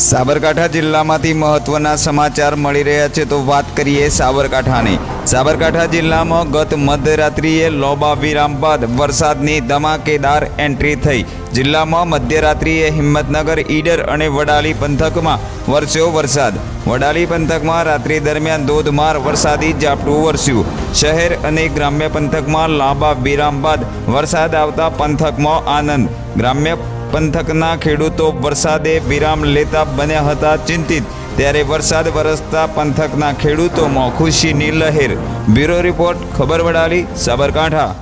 સાબરકાંઠા જિલ્લામાંથી મહત્વના સમાચાર મળી રહ્યા છે તો વાત કરીએ સાબરકાંઠાની. સાબરકાંઠા જિલ્લામાં ગત મધ્યરાત્રિએ લોબા વિરામ બાદ વરસાદની ધમાકેદાર એન્ટ્રી થઈ. જિલ્લામાં મધ્યરાત્રિએ હિંમતનગર, ઈડર અને વડાલી પંથકમાં વરસ્યો વરસાદ. વડાલી પંથકમાં રાત્રિ દરમિયાન ધોધમાર વરસાદી ઝાપટું વરસ્યું. શહેર અને ગ્રામ્ય પંથકમાં લાંબા વિરામ બાદ વરસાદ આવતા પંથકમાં આનંદ. ગ્રામ્ય પંથકના ખેડૂતો વરસાદે વિરામ લેતા બન્યા હતા ચિંતિત. ત્યારે વરસાદ વરસતા પંથકના ખેડૂતોમાં ખુશીની લહેર. બ્યુરો રિપોર્ટ, ખબર વડાલી, સાબરકાંઠા.